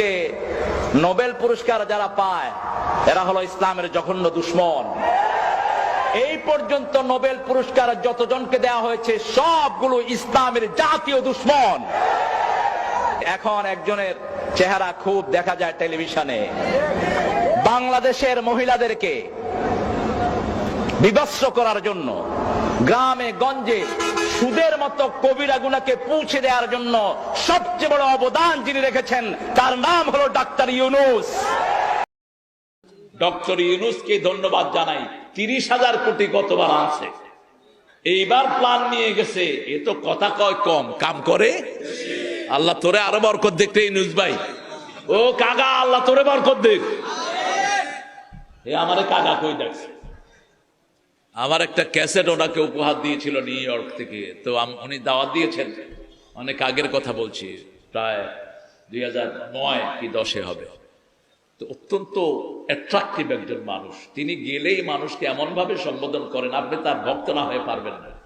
আজকে নোবেল পুরস্কার যারা পায়, এরা হলো ইসলামের জঘন্য দুশ্মন। এই পর্যন্ত নোবেল পুরস্কার যতজনকে দেওয়া হয়েছে, সবগুলো ইসলামের জাতীয় দুশ্মন। এখন একজনের চেহারা খুব দেখা যায় টেলিভিশনে। বাংলাদেশের মহিলাদেরকে বিভৎস করার জন্য গ্রামে, গঞ্জে সুদের মতো কবিরা গুনাকে পৌঁছে দেওয়ার জন্য সবচেয়ে বড় অবদান যিনি রেখেছেন, তার নাম হলো ডাক্তার ইউনুস। ডক্টর ইউনুসকে ধন্যবাদ জানাই। তিরিশ হাজার কোটি কতবার আনছে। এইবার প্ল্যান নিয়ে গেছে। এ তো কথা কয় কম। কাম করে? আল্লাহ তোরে আরও বরকত দেখতে ইউনুস ভাই। ও কাগা আল্লাহ তোরে বরকত দেখ এ আমারে কাগা কই দেখছে আমার একটা ক্যাসেট ওনাকে উপহার দিয়েছিল নিউ ইয়র্ক থেকে। তো উনি দাওয়াত দিয়েছেন। অনেক আগের কথা বলছি, প্রায় দুই হাজার নয় কি দশে হবে। তো অত্যন্ত অ্যাট্রাক্টিভ একজন মানুষ। তিনি গেলেই মানুষকে এমনভাবে সম্বোধন করেন, আপনি তার ভক্ত না হয়ে পারবেন না।